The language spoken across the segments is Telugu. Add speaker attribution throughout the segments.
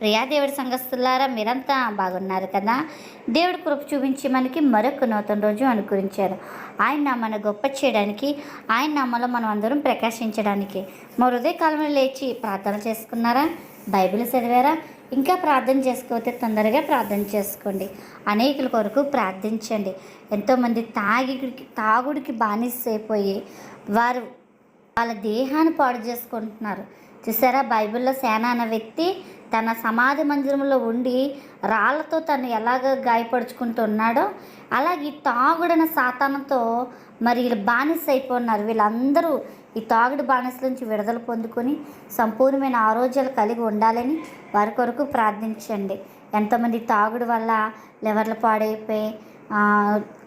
Speaker 1: ప్రియా దేవుడి సంఘస్థులారా మీరంతా బాగున్నారు కదా? దేవుడి కృప చూపించి మనకి మరొక నూతన రోజు అనుకరించారు. ఆయన మన గొప్ప చేయడానికి ఆయన నామలో మనం అందరం ప్రకాశించడానికి. మా కాలంలో లేచి ప్రార్థన చేసుకున్నారా? బైబిల్ చదివారా? ఇంకా ప్రార్థన చేసుకోతే తొందరగా ప్రార్థన చేసుకోండి. అనేకుల కొరకు ప్రార్థించండి. ఎంతోమంది తాగి తాగుడికి బానిసైపోయి వారు వాళ్ళ దేహాన్ని పాడు చేసుకుంటున్నారు. చూసారా? బైబిల్లో సేన అన్న వ్యక్తి తన సమాధి మందిరంలో ఉండి రాళ్ళతో తను ఎలాగ గాయపరుచుకుంటున్నాడో అలాగే ఈ తాగుడన సాతానంతో మరి వీళ్ళు బానిస అయిపోన్నారు వీళ్ళందరూ ఈ తాగుడు బానిస నుంచి విడుదల పొందుకొని సంపూర్ణమైన ఆరోగ్యాలు కలిగి ఉండాలని వారి కొరకు ప్రార్థించండి. ఎంతమంది తాగుడు వల్ల లివర్లు పాడైపోయి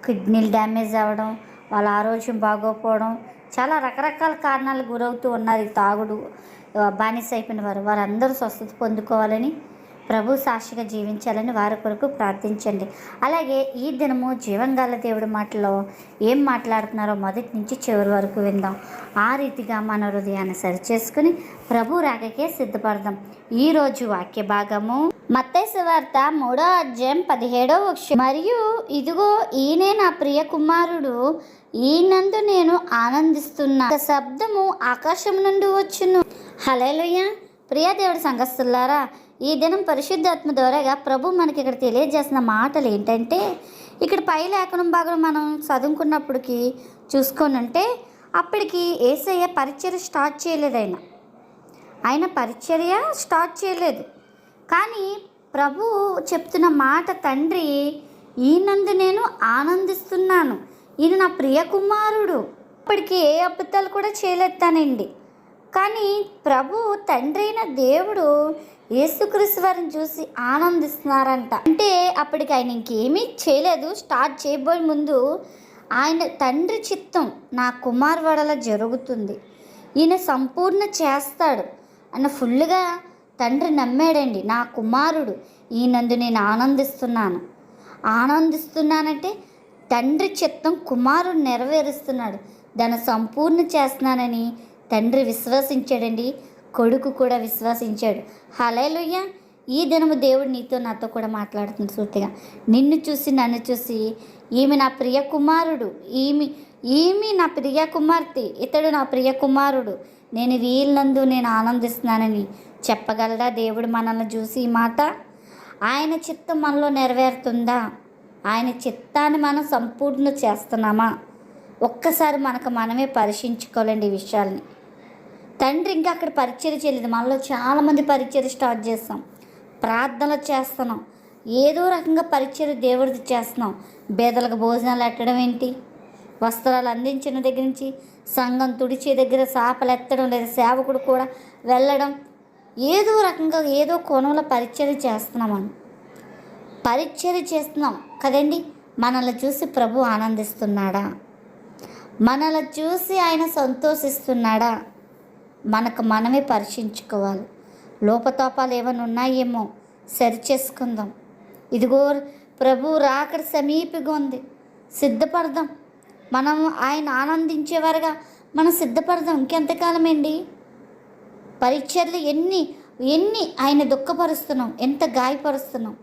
Speaker 1: కిడ్నీలు డ్యామేజ్ అవ్వడం వాళ్ళ ఆరోగ్యం బాగోకపోవడం చాలా రకరకాల కారణాలు గురవుతూ ఉన్నారు ఈ తాగుడు. బానిస అయిపోయిన వారు వారందరూ స్వస్థత పొందుకోవాలని ప్రభు సాక్షిగా జీవించాలని వారి కొరకు ప్రార్థించండి. అలాగే ఈ దినము జీవంగాల దేవుడి మాటలో ఏం మాట్లాడుతున్నారో మొదటి నుంచి చివరి వరకు విందాం. ఆ రీతిగా మన హృదయాన్ని సరిచేసుకుని ప్రభు రాకకే సిద్ధపడదాం. ఈరోజు వాక్య భాగము మత్తయి వార్త మూడో అధ్యాయం పదిహేడో వక్ష మరియు ఇదిగో ఈయనే నా ప్రియ కుమారుడు ఈయనందు నేను ఆనందిస్తున్నా. ఒక శబ్దము ఆకాశం నుండి వచ్చును. హలేలుయ్య ప్రియాదేవుడి సంఘస్థులారా ఈ దినం పరిశుద్ధాత్మ ద్వారాగా ప్రభు మనకి ఇక్కడ తెలియజేసిన మాటలు ఏంటంటే ఇక్కడ పై లేఖనం భాగం మనం చదువుకున్నప్పటికి చూసుకొని ఉంటే అప్పటికి ఏసయ్య పరిచయం స్టార్ట్ చేయలేదు ఆయన ఆయన పరిచర్య స్టార్ట్ చేయలేదు. కానీ ప్రభు చెప్తున్న మాట తండ్రి ఈనందు నేను ఆనందిస్తున్నాను. ఈయన నా ప్రియ కుమారుడు. ఇప్పటికి ఏ అబద్ధాలు కూడా చేయలేతానండి కానీ ప్రభు తండ్రి అయిన దేవుడు యేసుక్రీస్తు వారిని చూసి ఆనందిస్తున్నారంట. అంటే అప్పటికి ఆయన ఇంకేమీ చేయలేదు. స్టార్ట్ చేయబోయే ముందు ఆయన తండ్రి చిత్తం నా కుమార్ జరుగుతుంది. ఈయన సంపూర్ణ చేస్తాడు. అన్న ఫుల్గా తండ్రి నమ్మాడండి. నా కుమారుడు ఈయనందు నేను ఆనందిస్తున్నాను. ఆనందిస్తున్నానంటే తండ్రి చిత్తం కుమారుడు నెరవేరుస్తున్నాడు. దాన్ని సంపూర్ణ చేస్తున్నానని తండ్రి విశ్వసించాడండి. కొడుకు కూడా విశ్వసించాడు. హలేలుయ్య ఈ దినము దేవుడు నీతో నాతో కూడా మాట్లాడుతుంది సూటిగా. నిన్ను చూసి నన్ను చూసి ఈమె నా ప్రియ కుమారుడు. ఈమె ఈమె నా ప్రియ కుమార్తె. ఇతడు నా ప్రియ కుమారుడు. నేను వీళ్ళందు నేను ఆనందిస్తున్నానని చెప్పగలరా దేవుడు మనల్ని చూసి ఈ మాట? ఆయన చిత్తం మనలో నెరవేరుతుందా? ఆయన చిత్తాన్ని మనం సంపూర్ణ చేస్తున్నామా? ఒక్కసారి మనకు మనమే పరీక్షించుకోవాలండి ఈ విషయాల్ని. తండ్రి ఇంకా అక్కడ పరిచయం చేయలేదు. మనలో చాలామంది పరిచయం స్టార్ట్ చేస్తాం. ప్రార్థనలు చేస్తున్నాం. ఏదో రకంగా పరిచయం దేవుడిది చేస్తున్నాం. బేదలకు భోజనాలు ఎట్టడం ఏంటి? వస్త్రాలు అందించిన దగ్గర నుంచి సంఘం తుడిచే దగ్గర సాపలు ఎత్తడం లేదా సేవకుడు కూడా వెళ్ళడం ఏదో రకంగా ఏదో కోణంలో పరిచయం చేస్తున్నామని పరిచర్య చేస్తున్నాం. కదండి? మనల్ని చూసి ప్రభు ఆనందిస్తున్నాడా? మనల్ని చూసి ఆయన సంతోషిస్తున్నాడా? మనకు మనమే పరీక్షించుకోవాలి లోపతోపాలు ఏమైనా ఉన్నాయేమో సరి చేసుకుందాం. ఇదిగో ప్రభు రాకడ సమీపంగా ఉంది. సిద్ధపడదాం. మనం ఆయన ఆనందించేవారుగా మనం సిద్ధపడదాం. ఇంకెంతకాలం అండి పరిచర్లు ఎన్ని ఎన్ని ఆయన దుఃఖపరుస్తున్నాం. ఎంత గాయపరుస్తున్నాం.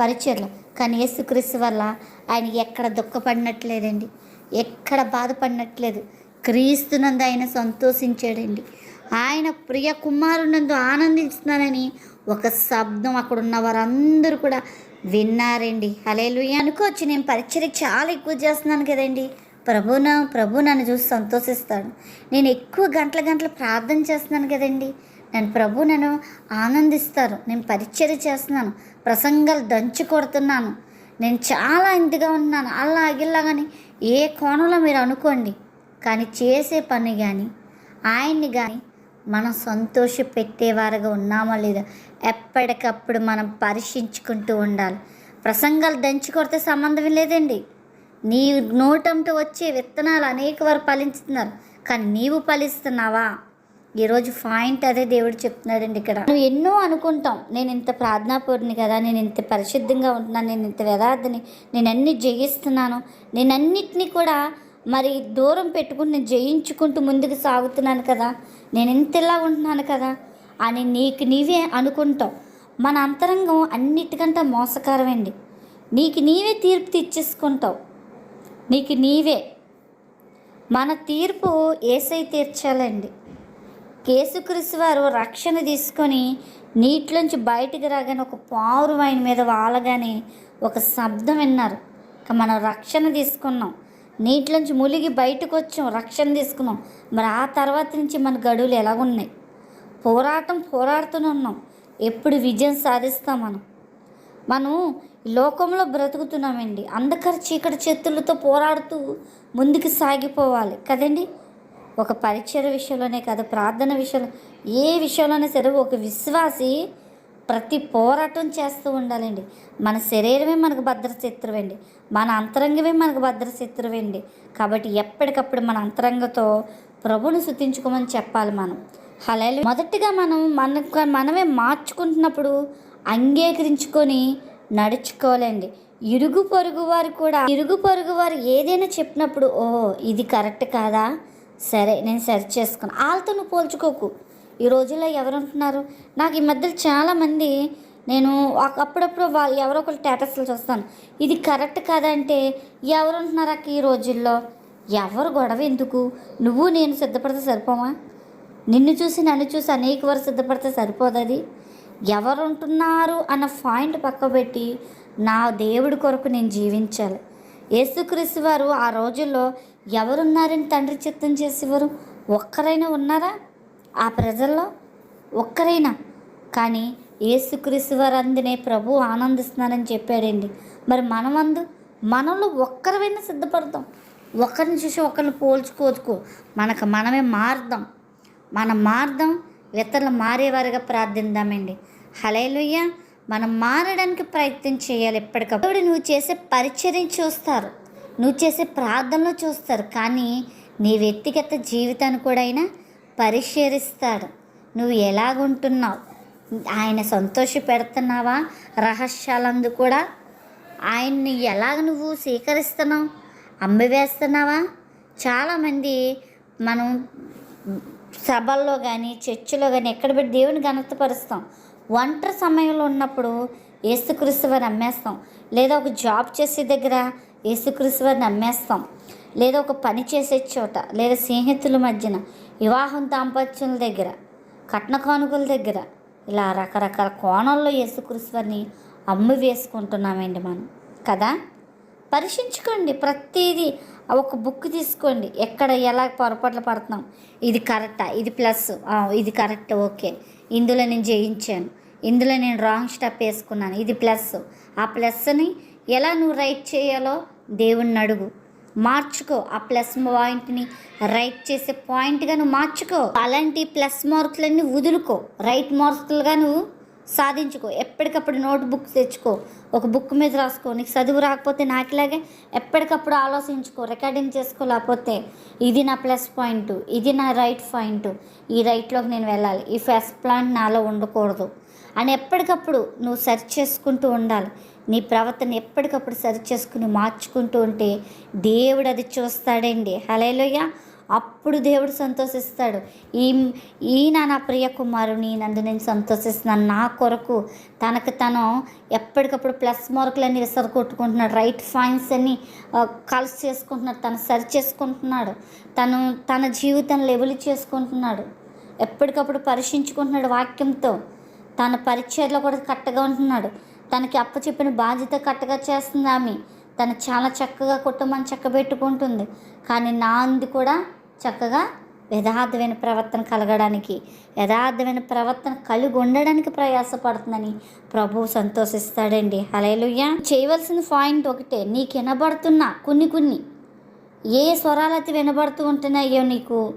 Speaker 1: పరిచర్లు. కానీ యేసుక్రీస్తు వల్ల ఆయన ఎక్కడ దుఃఖపడినట్లేదండి. ఎక్కడ బాధపడినట్లేదు. క్రీస్తునందు ఆయన సంతోషించాడండి. ఆయన ప్రియ కుమారునందు ఆనందిస్తున్నానని ఒక శబ్దం అక్కడ ఉన్న వారందరూ కూడా విన్నారండి. అలేలు అనుకోవచ్చు నేను పరిచయం చాలా ఎక్కువ చేస్తున్నాను కదండి. ప్రభున ప్రభు నన్ను చూసి సంతోషిస్తాడు. నేను ఎక్కువ గంటల గంటలు ప్రార్థన చేస్తున్నాను కదండి. నన్ను ప్రభు నన్ను ఆనందిస్తారు. నేను పరిచయం చేస్తున్నాను. ప్రసంగాలు దంచి కొడుతున్నాను. నేను చాలా ఇంతగా ఉన్నాను. అలా అగిల్లా ఏ కోణంలో మీరు అనుకోండి కానీ చేసే పని కానీ ఆయన్ని కానీ మనం సంతోష పెట్టేవారుగా ఉన్నామా లేదా ఎప్పటికప్పుడు మనం పరీక్షించుకుంటూ ఉండాలి. ప్రసంగాలు దంచి కొడితే సంబంధం లేదండి. నీ నోటంతో వచ్చే విత్తనాలు అనేక వారు ఫలించుతున్నారు. కానీ నీవు ఫలిస్తున్నావా? ఈరోజు పాయింట్ అదే దేవుడు చెప్తున్నాడండి ఇక్కడ. నువ్వు ఎన్నో అనుకుంటాం. నేను ఇంత ప్రార్థనాపూర్ని కదా నేను ఇంత పరిశుద్ధంగా ఉంటున్నాను నేను ఇంత వేదార్థని నేను అన్ని జయిస్తున్నాను నేను అన్నిటినీ కూడా మరి దూరం పెట్టుకుని నేను జయించుకుంటూ ముందుకు సాగుతున్నాను కదా నేను ఇంతలా ఉంటున్నాను కదా అని నీకు నీవే అనుకుంటావు మన అంతరంగం అన్నిటికంటే మోసకరమండి. నీకు నీవే తీర్పు తెచ్చేసుకుంటావు నీకు నీవే. మన తీర్పు ఏసై తీర్చాలండి. కేసుక్రీస్తు వారు రక్షణ తీసుకొని నీటిలోంచి బయటికి రాగానే ఒక పావురు ఆయన మీద వాలగానే ఒక శబ్దం విన్నారు. ఇక మనం రక్షణ తీసుకున్నాం. నీటిలోంచి ములిగి బయటకు వచ్చాం. రక్షణ తీసుకున్నాం. మరి ఆ తర్వాత నుంచి మన గడువులు ఎలాగున్నాయి? పోరాటం పోరాడుతూనే ఉన్నాం. ఎప్పుడు విజయం సాధిస్తాం మనం. మనం ఈ లోకంలో బ్రతుకుతున్నామండి. అంధకర చీకటి చేతులతో పోరాడుతూ ముందుకు సాగిపోవాలి. కదండి? ఒక పరిచయ విషయంలోనే కాదు ప్రార్థన విషయంలో ఏ విషయంలోనే సరే ఒక విశ్వాసి ప్రతి పోరాటం చేస్తూ ఉండాలండి. మన శరీరమే మనకు భద్రశత్రువండి. మన అంతరంగమే మనకు భద్రశత్రువండి. కాబట్టి ఎప్పటికప్పుడు మన అంతరంగతో ప్రభుని శుతించుకోమని చెప్పాలి మనం. హలే మొదటిగా మనం మనకు మనమే మార్చుకుంటున్నప్పుడు అంగీకరించుకొని నడుచుకోవాలండి. ఇరుగు పొరుగు వారు కూడా ఇరుగు పొరుగు వారు ఏదైనా చెప్పినప్పుడు ఓ ఇది కరెక్ట్ కాదా? సరే నేను సరి చేసుకుని వాళ్ళతో నువ్వు పోల్చుకోకు. ఈ రోజుల్లో ఎవరు ఉంటున్నారు నాకు ఈ మధ్యలో చాలామంది నేను అప్పుడప్పుడు వాళ్ళు ఎవరో ఒకరు స్టేటస్లు చూస్తాను. ఇది కరెక్ట్ కాదంటే ఎవరు ఉంటున్నారు అక్క ఈ రోజుల్లో? ఎవరు గొడవ ఎందుకు? నువ్వు నేను సిద్ధపడితే సరిపోమా నిన్ను చూసి నన్ను చూసి అనేక వారు సిద్ధపడితే సరిపోదు అది. ఎవరు ఉంటున్నారు అన్న పాయింట్ పక్కబెట్టి నా దేవుడి కొరకు నేను జీవించాలి. యేసుక్రీస్తు వారు ఆ రోజుల్లో ఎవరున్నారని తండ్రి చిత్తం చేసేవారు ఒక్కరైనా ఉన్నారా? ఆ ప్రజల్లో ఒక్కరైనా. కానీ ఏసుక్రీస్తు వారు అందునే ప్రభు ఆనందిస్తున్నారని చెప్పాడండి. మరి మనమందు మనలో ఒక్కరివైనా సిద్ధపడతాం. ఒకరిని చూసి ఒకరిని పోల్చుకోదుకో మనకు మనమే మారుదాం. మనం మార్దం ఇతరులు మారేవారుగా ప్రార్థిద్దామండి హలేలుయ్య మనం మారడానికి ప్రయత్నం చేయాలి ఎప్పటికప్పుడు. నువ్వు చేసే పరిచర్యం చూస్తారు. నువ్వు చేసే ప్రార్థనలు చూస్తారు కానీ నీ వ్యక్తిగత జీవితాన్ని కూడా ఆయన పరిశీలిస్తాడు. నువ్వు ఎలాగుంటున్నావు? ఆయన సంతోష పెడుతున్నావా? రహస్యాలందు కూడా ఆయన్ని ఎలాగ నువ్వు స్వీకరిస్తున్నావు? అమ్మివేస్తున్నావా చాలామంది మనం సభల్లో కానీ చర్చిలో కానీ ఎక్కడ పెట్టి దేవుని ఘనతపరుస్తాం ఒంటరి సమయంలో ఉన్నప్పుడు ఏసుక్రీస్తు వారు అమ్మేస్తాం. లేదా ఒక జాబ్ చేసే దగ్గర యేసుక్రీస్తు వారిని అమ్మేస్తాం లేదా ఒక పని చేసే చోట లేదా స్నేహితుల మధ్యన వివాహం దాంపత్యుల దగ్గర కట్న కానుకల దగ్గర ఇలా రకరకాల కోణాల్లో యేసుక్రీస్తు వారిని అమ్మి వేసుకుంటున్నామండి మనం. కదా? పరీక్షించుకోండి. ప్రతిదీ ఒక బుక్ తీసుకోండి. ఎక్కడ ఎలా పొరపాట్లు పడుతున్నాం. ఇది కరెక్టా? ఇది ప్లస్. ఇది కరెక్ట్. ఓకే. ఇందులో నేను జయించాను. ఇందులో నేను రాంగ్ స్టెప్ వేసుకున్నాను. ఇది ప్లస్. ఆ ప్లస్ని ఎలా నువ్వు రైట్ చేయాలో దేవుణ్ణి అడుగు మార్చుకో. ఆ ప్లస్ పాయింట్ని రైట్ చేసే పాయింట్గా నువ్వు మార్చుకో. అలాంటి ప్లస్ మార్కులన్నీ వదులుకో. రైట్ మార్కులుగా నువ్వు సాధించుకో. ఎప్పటికప్పుడు నోట్ బుక్ తెచ్చుకో. ఒక బుక్ మీద రాసుకో. నీకు చదువు రాకపోతే నాకులాగే ఎప్పటికప్పుడు ఆలోచించుకో. రికార్డింగ్ చేసుకో లేకపోతే ఇది నా ప్లస్ పాయింట్ ఇది నా రైట్ పాయింట్. ఈ రైట్లోకి నేను వెళ్ళాలి. ఈ ఫస్ట్ ప్లాంట్ నాలో ఉండకూడదు. అని ఎప్పటికప్పుడు నువ్వు సెర్చ్ చేసుకుంటూ ఉండాలి. నీ ప్రవర్తన ఎప్పటికప్పుడు సరి చేసుకుని మార్చుకుంటూ ఉంటే దేవుడు అది చూస్తాడండి. హలేలోయ అప్పుడు దేవుడు సంతోషిస్తాడు. ఈ ఈయన నా ప్రియ కుమారుని నందు నేను సంతోషిస్తున్నాను. నా కొరకు తనకు తను ఎప్పటికప్పుడు ప్లస్ మార్కులన్నీ విసరు కొట్టుకుంటున్నాడు రైట్ ఫైన్స్ అన్ని ఆ, కలిసి చేసుకుంటున్నాడు. తను సరి చేసుకుంటున్నాడు తను తన జీవితం లెవెల్ చేసుకుంటున్నాడు. ఎప్పటికప్పుడు పరీక్షించుకుంటున్నాడు వాక్యంతో. తన పరిచయలో కూడా కట్టగా ఉంటున్నాడు. తనకి అప్ప చెప్పిన బాధ్యత కట్టగా చేస్తుంది ఆమె. తను చాలా చక్కగా కుటుంబం చక్కబెట్టుకుంటుంది. కానీ నా అంది కూడా చక్కగా యథార్థమైన ప్రవర్తన కలగడానికి యథార్థమైన ప్రవర్తన కలిగి ఉండడానికి ప్రయాసపడుతుందని ప్రభువు సంతోషిస్తాడండి. హలేలుయ్య చేయవలసిన పాయింట్ ఒకటే నీకు వినబడుతున్న కొన్ని కొన్ని ఏ స్వరాలైతే వినబడుతూ ఉంటున్నాయో నీకు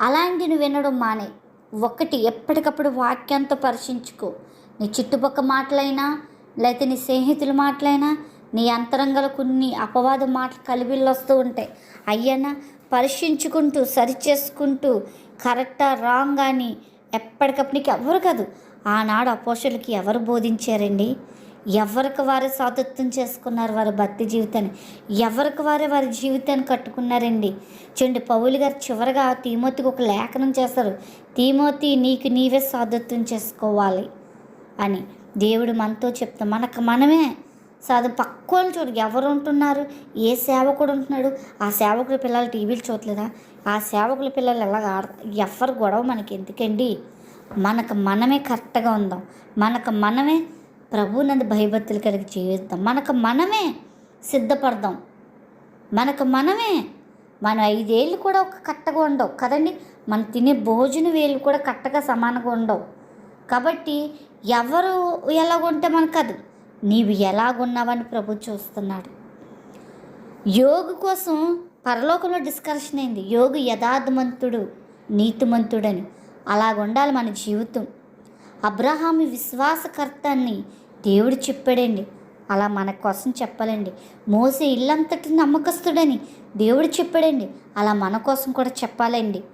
Speaker 1: అలాంటి నువ్వు వినడం మానే. ఒకటి ఎప్పటికప్పుడు వాక్యంతో పరీక్షించుకో నీ చుట్టుపక్క మాటలైనా లేకపోతే నీ స్నేహితుల మాటలైనా నీ అంతరంగల కొన్ని అపవాద మాటలు కలిబిళ్ళు ఉంటాయి. అయ్యన్నా పరీక్షించుకుంటూ సరిచేసుకుంటూ కరెక్టా రాంగ్ అని ఎప్పటికప్పుడు నీకు ఎవరు కాదు. ఆనాడు అపోషులకి ఎవరు బోధించారండి? ఎవరికి వారే సాతత్వం చేసుకున్నారు వారి భక్తి జీవితాన్ని? ఎవరికి వారే వారి జీవితాన్ని కట్టుకున్నారండి? చూడండి పౌలు గారు చివరిగా తీమోతికి ఒక లేఖనం చేస్తారు. తీమోతి నీకు నీవే సాధత్వం చేసుకోవాలి అని. దేవుడు మనతో చెప్తా మనకు మనమే సాధు పక్కోని చూడు ఎవరు ఉంటున్నారు? ఏ సేవకుడు ఉంటున్నాడు? ఆ సేవకుడి పిల్లలు టీవీలు చూడలేదా ఆ సేవకుల పిల్లలు ఎలాగ ఆడ ఎవరు గొడవ మనకి ఎందుకండి? మనకు మనమే కరెక్ట్గా ఉందాం. మనకు మనమే ప్రభునందు భయభక్తులు కలిగి జీవిద్దాం మనకు మనమే సిద్ధపడదాం. మనకు మనమే మన ఐదేళ్ళు కూడా ఒక కట్టగా ఉండవు. కదండి? మనం తినే భోజన వేలు కూడా కట్టగా సమానంగా ఉండవు. కాబట్టి ఎవరు ఎలాగుంటే మనకు కాదు నీవు ఎలాగున్నావని ప్రభు చూస్తున్నాడు. యోగు కోసం పరలోకంలో డిస్కషన్ అయింది. యోగు యథార్థమంతుడు నీతిమంతుడని. అలాగ ఉండాలి మన జీవితం. అబ్రహామి విశ్వాసకర్తాన్ని దేవుడు చెప్పాడండి. అలా మన కోసం చెప్పాలండి. మోసే ఇల్లంతటి నమ్మకస్తుడని దేవుడు చెప్పాడండి. అలా మన కోసం కూడా చెప్పాలండి.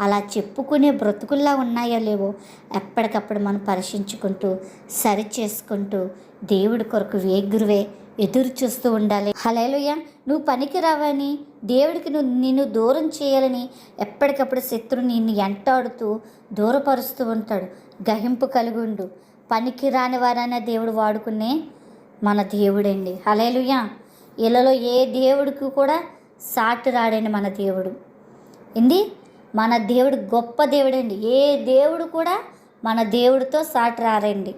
Speaker 1: అలా చెప్పుకునే బ్రతుకుల్లా ఉన్నాయో లేవో ఎప్పటికప్పుడు మనం పరీక్షించుకుంటూ సరి చేసుకుంటూ దేవుడి కొరకు వేగురువే ఎదురు చూస్తూ ఉండాలి. హలేలుయ్య నువ్వు పనికి రావని దేవుడికి నువ్వు నిన్ను దూరం చేయాలని ఎప్పటికప్పుడు శత్రువు నిన్ను ఎంటాడుతూ దూరపరుస్తూ ఉంటాడు. గహింపు కలిగి ఉండు. పనికి రాని వారైనా దేవుడు వాడుకునే మన దేవుడండి. హలేలుయ్య ఇళ్ళలో ఏ దేవుడికి కూడా సాటి రాడండి మన దేవుడు. ఏంది? మన దేవుడు గొప్ప దేవుడండి. ఏ దేవుడు కూడా మన దేవుడితో సాటి రారండి.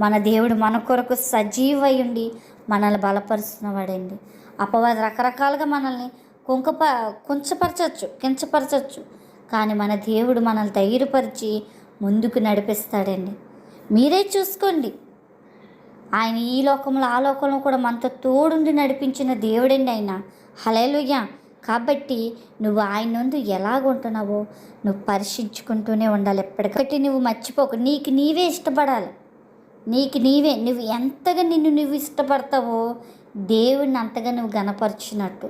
Speaker 1: మన దేవుడు మన కొరకు సజీవై ఉండి మనల్ని బలపరుస్తున్నవాడండి. అపవాది రకరకాలుగా మనల్ని కుంకప కుంచపరచచ్చు కించపరచచ్చు. కానీ మన దేవుడు మనల్ని ధైర్యపరిచి ముందుకు నడిపిస్తాడండి. మీరే చూసుకోండి. ఆయన ఈ లోకంలో ఆ లోకంలో కూడా మనతో తోడుండి నడిపించిన దేవుడండి ఆయన. హలేలుయ్యా కాబట్టి నువ్వు ఆయన ముందు ఎలాగుంటున్నావో నువ్వు పరీక్షించుకుంటూనే ఉండాలి ఎప్పటికట్టి నువ్వు మర్చిపోకు. నీకు నీవే ఇష్టపడాలి. నీకు నీవే. నువ్వు ఎంతగా నిన్ను నువ్వు ఇష్టపడతావో దేవుణ్ణి అంతగా నువ్వు గనపరిచినట్టు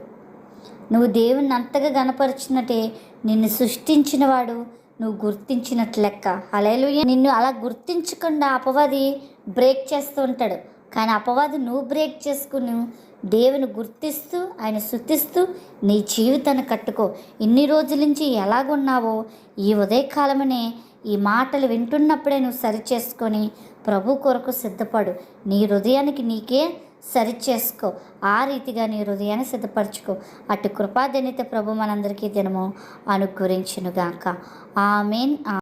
Speaker 1: నువ్వు దేవుణ్ణి అంతగా గనపరిచినట్టే నిన్ను సృష్టించిన వాడు నువ్వు గుర్తించినట్లు లెక్క. అలేలు నిన్ను అలా గుర్తించకుండా అపవాది బ్రేక్ చేస్తూ ఉంటాడు. కానీ అపవాది నువ్వు బ్రేక్ చేసుకుని దేవుని గుర్తిస్తూ ఆయన శుతిస్తూ నీ జీవితాన్ని కట్టుకో. ఇన్ని రోజుల నుంచి ఎలాగున్నావో ఈ ఉదయకాలమనే ఈ మాటలు వింటున్నప్పుడే నువ్వు సరి చేసుకొని ప్రభు కొరకు సిద్ధపడు. నీ హృదయానికి నీకే సరి చేసుకో ఆ రీతిగా నీ హృదయాన్ని సిద్ధపరచుకో. అటు కృపాదనిత ప్రభు మనందరికీ దినము అనుగ్రహించునుగాక. ఆమెన్.